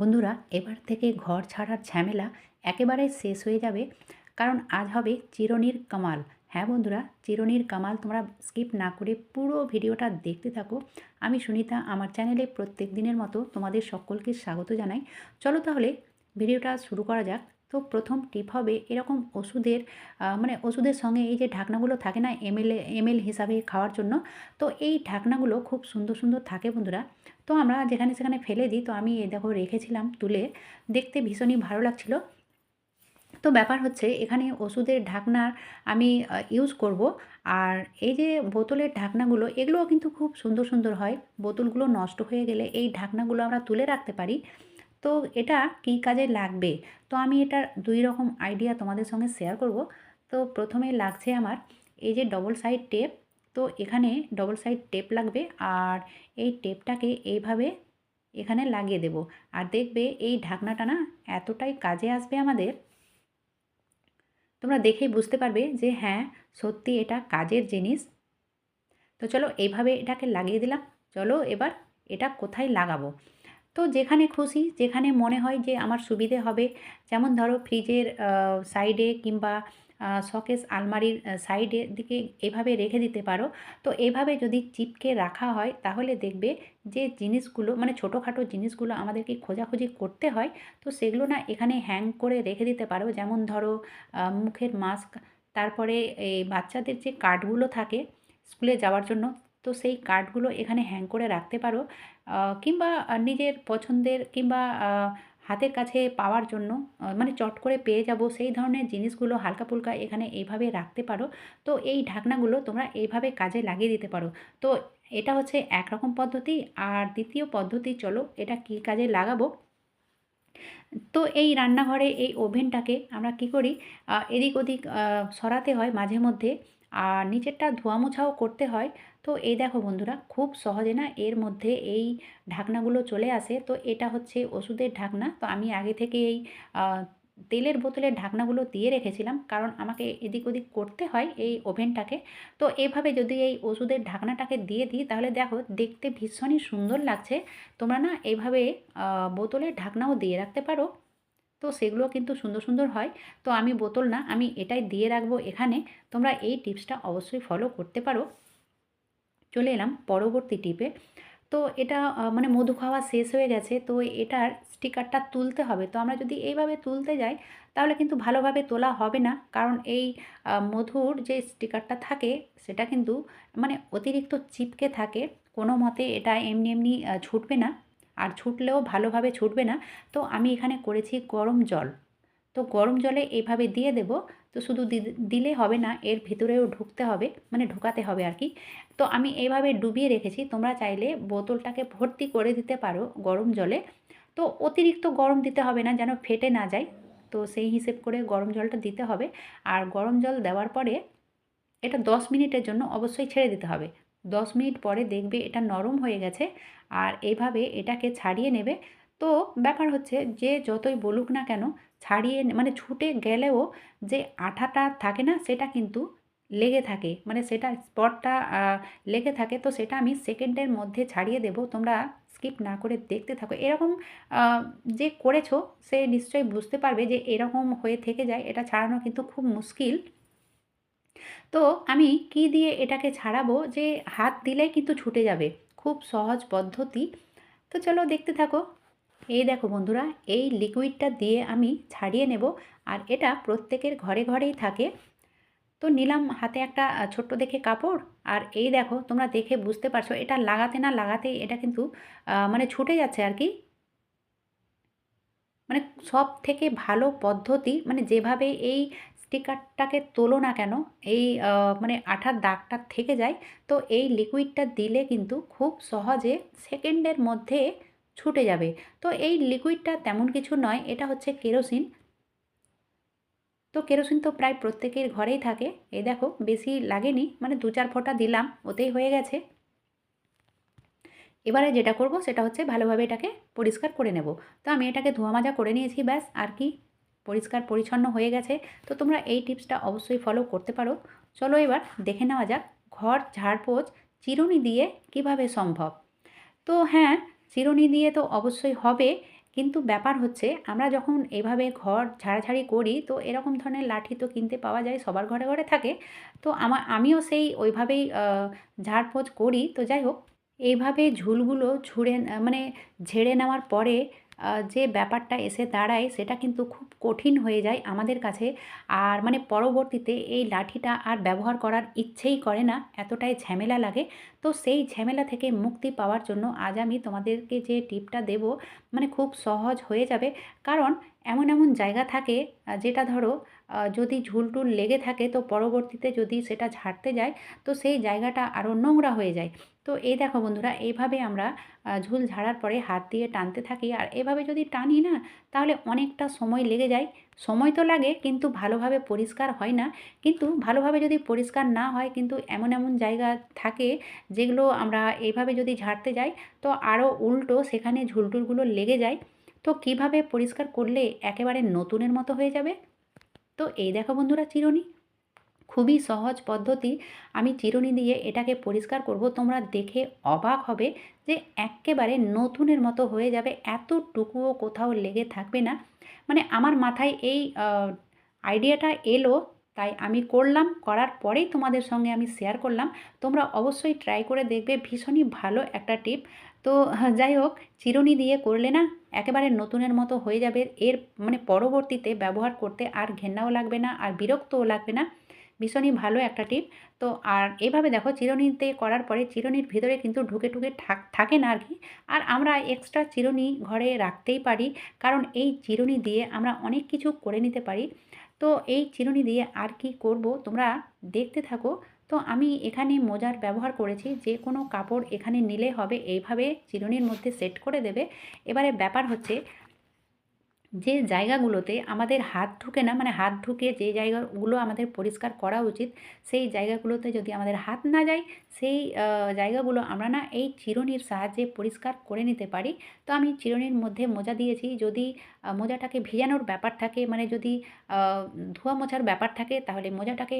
বন্ধুরা, এবার থেকে ঘর ছাড়ার ঝামেলা একেবারে শেষ হয়ে যাবে, কারণ আজ হবে চিরনির কামাল। হ্যাঁ বন্ধুরা, চিরনির কামাল তোমরা স্কিপ না করে পুরো ভিডিওটা দেখতে থাকো। আমি সুনিতা, আমার চ্যানেলে প্রত্যেক দিনের মতো তোমাদের সকলকে স্বাগত জানাই। চলো তাহলে ভিডিওটা শুরু করা যাক। তো প্রথম টিপ হবে এরকম ওষুধের মানে ওষুধের সঙ্গে এই যে ঢাকনাগুলো থাকে না এমএল এমএল হিসাবে খাওয়ার জন্য, তো এই ঢাকনাগুলো খুব সুন্দর সুন্দর থাকে বন্ধুরা। তো আমরা যেখানে সেখানে ফেলে দিই, তো আমি এই দেখো রেখেছিলাম তুলে। দেখতে ভীষণই ভালো লাগছিল। তো ব্যাপার হচ্ছে এখানে ওষুধের ঢাকনার আমি ইউজ করব। আর এই যে বোতলের ঢাকনাগুলো, এগুলোও কিন্তু খুব সুন্দর সুন্দর হয়। বোতলগুলো নষ্ট হয়ে গেলে এই ঢাকনাগুলো আমরা তুলে রাখতে পারি। তো এটা কী কাজে লাগবে? তো আমি এটার দুই রকম আইডিয়া তোমাদের সঙ্গে শেয়ার করব। তো প্রথমে লাগছে আমার এই যে ডবল সাইড টেপ তো এখানে ডবল সাইড টেপ লাগবে আর এই টেপটাকে এইভাবে এখানে লাগিয়ে দেব। আর দেখবে এই ঢাকনাটা না এতটাই কাজে আসবে আমাদের, তোমরা দেখেই বুঝতে পারবে যে হ্যাঁ সত্যি এটা কাজের জিনিস। তো চলো এইভাবে এটাকে লাগিয়ে দিলাম। চলো এবার এটা কোথায় লাগাবো? তো যেখানে খুশি, যেখানে মনে হয় যে আমার সুবিধে হবে, যেমন ধরো ফ্রিজের সাইডে কিংবা শকেস আলমারির সাইডের দিকে এভাবে রেখে দিতে পারো। তো এভাবে যদি চিপকে রাখা হয়, তাহলে দেখবে যে জিনিসগুলো মানে ছোটোখাটো জিনিসগুলো আমাদেরকে খোঁজাখুঁজি করতে হয়। তো সেগুলো না এখানে হ্যাং করে রেখে দিতে পারো। যেমন ধরো মুখের মাস্ক তারপরে এই বাচ্চাদের যে কার্ডগুলো থাকে স্কুলে যাওয়ার জন্য, তো সেই কার্ডগুলো এখানে হ্যাং করে রাখতে পারো। কিংবা নিজের পছন্দের, কিংবা হাতের কাছে পাওয়ার জন্য মানে চট করে পেয়ে যাব, সেই ধরনের জিনিসগুলো হালকা ফুলকা এখানে এইভাবে রাখতে পারো। তো এই ঢাকনাগুলো তোমরা এইভাবে কাজে লাগিয়ে দিতে পারো। তো এটা হচ্ছে একরকম পদ্ধতি। আর দ্বিতীয় পদ্ধতি, চলো এটা কী কাজে লাগাবো? তো এই রান্নাঘরে এই ওভেনটাকে আমরা কি করি? এদিক ওদিক সরাতে হয় মাঝে মধ্যে। আর নিচেরটা ধোয়া মোছাও করতে হয়। তো এই দেখো বন্ধুরা, খুব সহজে না এর মধ্যে এই ঢাকনাগুলো চলে আসে। তো এটা হচ্ছে ওষুধের ঢাকনা। তো আমি আগে থেকে এই তেলের বোতলের ঢাকনাগুলো দিয়ে রেখেছিলাম। কারণ আমাকে এদিক ওদিক করতে হয় এই ওভেনটাকে। তো এভাবে যদি এই ওষুধের ঢাকনাটাকে দিয়ে দিই, তাহলে দেখো দেখতে ভীষণই সুন্দর লাগছে। তোমরা না এইভাবে বোতলের ঢাকনাও দিয়ে রাখতে পারো। তো সেগুলো কিন্তু সুন্দর সুন্দর হয়। তো আমি বোতল না, আমি এটাই দিয়ে রাখব এখানে। তোমরা এই টিপসটা অবশ্যই ফলো করতে পারো। চলে এলাম পরবর্তী টিপে তো এটা মানে মধু খাওয়া শেষ হয়ে গেছে, তো এটার স্টিকারটা তুলতে হবে। তো আমরা যদি এইভাবে তুলতে যাই, তাহলে কিন্তু ভালোভাবে তোলা হবে না। কারণ এই মধুর যে স্টিকারটা থাকে, সেটা কিন্তু মানে অতিরিক্ত চিপকে থাকে। কোনো মতে এটা এমনি এমনি ছুটবে না। আর ছুটলেও ভালোভাবে ছুটবে না। তো আমি এখানে করেছি গরম জল। তো গরম জলে এইভাবে দিয়ে দেব। তো শুধু দিলে হবে না, এর ভিতরেও ঢুকতে হবে মানে ঢোকাতে হবে আর কি। তো আমি এইভাবে ডুবিয়ে রেখেছি। তোমরা চাইলে বোতলটাকে ভর্তি করে দিতে পারো গরম জলে। তো অতিরিক্ত গরম দিতে হবে না, যেন ফেটে না যায়। তো সেই হিসেব করে গরম জলটা দিতে হবে। আর গরম জল দেওয়ার পরে এটা দশ মিনিটের জন্য অবশ্যই ছেড়ে দিতে হবে। দশ মিনিট পরে দেখবে এটা নরম হয়ে গেছে আর এইভাবে এটাকে ছাড়িয়ে নেবে। তো ব্যাপার হচ্ছে যে যতই বলুক না কেন ছাড়িয়ে মানে ছুটে গেলেও যে আঠাটা থাকে না সেটা কিন্তু লেগে থাকে। মানে সেটা স্পটটা লেগে থাকে তো সেটা আমি সেকেন্ডের মধ্যে ছাড়িয়ে দেব। তোমরা স্কিপ না করে দেখতে থাকো। এরকম যে করেছ সে নিশ্চয়ই বুঝতে পারবে যে এরকম হয়ে থেকে যায়। এটা ছাড়ানো কিন্তু খুব মুশকিল। তো আমি কি দিয়ে এটাকে ছাড়াবো যে হাত দিলে কিন্তু ছুটে যাবে? খুব সহজ পদ্ধতি। তো চলো দেখতে থাকো। এই দেখো বন্ধুরা, এই লিকুইডটা দিয়ে আমি ছাড়িয়ে নেব আর এটা প্রত্যেকের ঘরে ঘরেই থাকে। তো নিলাম হাতে একটা ছোট্ট দেখে কাপড় আর এই দেখো তোমরা দেখে বুঝতে পারছ, এটা লাগাতে না লাগাতেই এটা কিন্তু মানে ছুটে যাচ্ছে আর কি। মানে সব থেকে ভালো পদ্ধতি মানে যেভাবে এই স্টিকারটাকে তোলো না কেন, এই মানে আঠার দাগটা থেকে যায়, তো এই লিকুইডটা দিলে কিন্তু খুব সহজে সেকেন্ডের মধ্যে ছুটে যাবে। তো এই লিকুইডটা তেমন কিছু নয়, এটা হচ্ছে কেরোসিন। তো কেরোসিন তো প্রায় প্রত্যেকের ঘরেই থাকে। এই দেখো, বেশি লাগেনি মানে দু চার ফোঁটা দিলাম, ওতেই হয়ে গেছে। এবারে যেটা করব, সেটা হচ্ছে ভালোভাবে এটাকে পরিষ্কার করে নেব। তো আমি এটাকে ধোয়া মাজা করে নিয়েছি, ব্যাস, আর কি পরিষ্কার পরিচ্ছন্ন হয়ে গেছে, তো তোমরা এই টিপসটা অবশ্যই ফলো করতে পারো। চলো এবার দেখে নেওয়া যাক, ঘর, ঝাড়পোছ, চিরুনি দিয়ে কীভাবে সম্ভব? তো হ্যাঁ চিরুনি দিয়ে তো অবশ্যই হবে, কিন্তু ব্যাপার হচ্ছে আমরা যখন এভাবে ঘর ঝাড়াঝাড়ি করি, তো এরকম ধরনের লাঠি তো কিনতে পাওয়া যায়, সবার ঘরে ঘরে থাকে। তো আমা, আমিও সেই ওইভাবেই ঝাড়পোছ করি। তো যাই হোক, এইভাবে ঝুলগুলো ঝুড়ে মানে ঝেড়ে নেওয়ার পরে যে ব্যাপারটা এসে দাঁড়ায় সেটা কিন্তু খুব কঠিন হয়ে যায় আমাদের কাছে। আর মানে পরবর্তীতে এই লাঠিটা আর ব্যবহার করার ইচ্ছেই করে না, এতটাই ঝামেলা লাগে। তো সেই ঝামেলা থেকে মুক্তি পাওয়ার জন্য আজ আমি তোমাদেরকে যে টিপটা দেব মানে খুব সহজ হয়ে যাবে। কারণ এমন এমন জায়গা থাকে যেটা ধরো যদি ঝুলটুল লেগে থাকে তো পরবর্তীতে যদি সেটা ঝাড়তে যায়, তো সেই জায়গাটা আরও নোংরা হয়ে যায়। তো এই দেখো বন্ধুরা, এইভাবে আমরা ঝুল ঝাড়ার পরে হাত দিয়ে টানতে থাকি। আর এভাবে যদি টানি না, তাহলে অনেকটা সময় লেগে যায়। সময় তো লাগে, কিন্তু ভালোভাবে পরিষ্কার হয় না। কিন্তু ভালোভাবে যদি পরিষ্কার না হয়, কিন্তু এমন এমন জায়গা থাকে যেগুলো আমরা এইভাবে যদি ঝাড়তে যাই, তো আরও উল্টো সেখানে ঝুলটুলগুলো লেগে যায়। তো কীভাবে পরিষ্কার করলে একেবারে নতুনের মতো হয়ে যাবে? তো এই দেখো বন্ধুরা, চিরুনি। খুবই সহজ পদ্ধতি। আমি চিরুনি দিয়ে এটাকে পরিষ্কার করব। তোমরা দেখে অবাক হবে যে একেবারে নতুনের মতো হয়ে যাবে। এতটুকুও কোথাও লেগে থাকবে না। মানে আমার মাথায় এই আইডিয়াটা এলো, তাই আমি করলাম। করার পরেই তোমাদের সঙ্গে আমি শেয়ার করলাম। তোমরা অবশ্যই ট্রাই করে দেখবে। ভীষণই ভালো একটা টিপ। তো যাই হোক, চিরুনি দিয়ে করলে না একেবারে নতুনের মতো হয়ে যাবে। এর মানে পরবর্তীতে ব্যবহার করতে আর ঘেন্নাও লাগবে না, আর বিরক্তও লাগবে না। ভীষণই ভালো একটা টিপ। তো আর এভাবে দেখো চিরুনিতে করার পরে চিরুনির ভিতরে কিন্তু ঢুকে ঢুকে থাকে না আর কি আর আমরা এক্সট্রা চিরুনি ঘরে রাখতেই পারি, কারণ এই চিরুনি দিয়ে আমরা অনেক কিছু করে নিতে পারি। তো এই চিরুনি দিয়ে আর কি করব তোমরা দেখতে থাকো। তো আমি এখানে মোজার ব্যবহার করেছি, যে কোনো কাপড় এখানে নিলে হবে, এইভাবে চিরুনির মধ্যে সেট করে দেবে। এবারে ব্যাপার হচ্ছে যে জায়গাগুলোতে আমাদের হাত ঢুকে না মানে হাত ঢুকে যে জায়গাগুলো আমাদের পরিষ্কার করা উচিত সেই জায়গাগুলোতে যদি আমাদের হাত না যায় সেই জায়গাগুলো আমরা না এই চিরুনির সাহায্যে পরিষ্কার করে নিতে পারি। তো আমি চিরুনির মধ্যে মোজা দিয়েছি যদি মোজাটাকে ভিজানোর ব্যাপার থাকে মানে যদি ধোয়া মোছার ব্যাপার থাকে তাহলে মোজাটাকে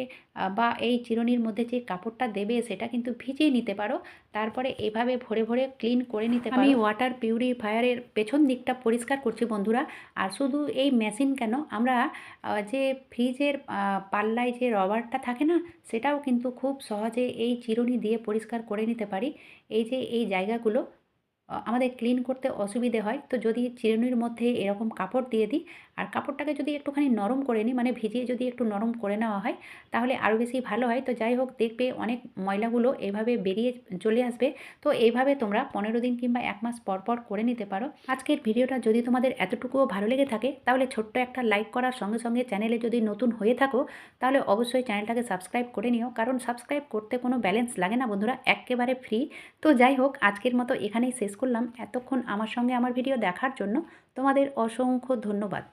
বা এই চিরুনির মধ্যে যে কাপড়টা দেবে সেটা কিন্তু ভিজিয়ে নিতে পারো। তারপরে এভাবে ভরে ভরে ক্লিন করে নিতে পারি। আমি ওয়াটার পিউরিফায়ারের পেছন দিকটা পরিষ্কার করছি বন্ধুরা। আর শুধু এই মেশিন কেন? আমরা যে ফ্রিজের পাল্লায় যে রবারটা থাকে না, সেটাও কিন্তু খুব সহজে এই চিরুনি দিয়ে পরিষ্কার করে নিতে পারি। এই যে এই জায়গাগুলো আমাদের ক্লিন করতে অসুবিধে হয়। তো যদি চিরুনির মধ্যে এরকম কাপড় দিয়ে দিই আর কাপড়টাকে যদি একটুখানি নরম করে নিই মানে ভিজিয়ে যদি একটু নরম করে নেওয়া হয়, তাহলে আরও বেশি ভালো হয়। তো যাই হোক, দেখবে অনেক ময়লাগুলো এভাবে বেরিয়ে চলে আসবে। তো এইভাবে তোমরা পনেরো দিন কিংবা এক মাস পর পর করে নিতে পারো। আজকের ভিডিওটা যদি তোমাদের এতটুকুও ভালো লেগে থাকে, তাহলে ছোট্ট একটা লাইক করার সঙ্গে সঙ্গে চ্যানেলে যদি নতুন হয়ে থাকো, তাহলে অবশ্যই চ্যানেলটাকে সাবস্ক্রাইব করে নিও। কারণ সাবস্ক্রাইব করতে কোনো ব্যালেন্স লাগে না বন্ধুরা, একেবারে ফ্রি। তো যাই হোক, আজকের মতো এখানেই শেষ করলাম। এতক্ষণ আমার সঙ্গে আমার ভিডিও দেখার জন্য তোমাদের অসংখ্য ধন্যবাদ।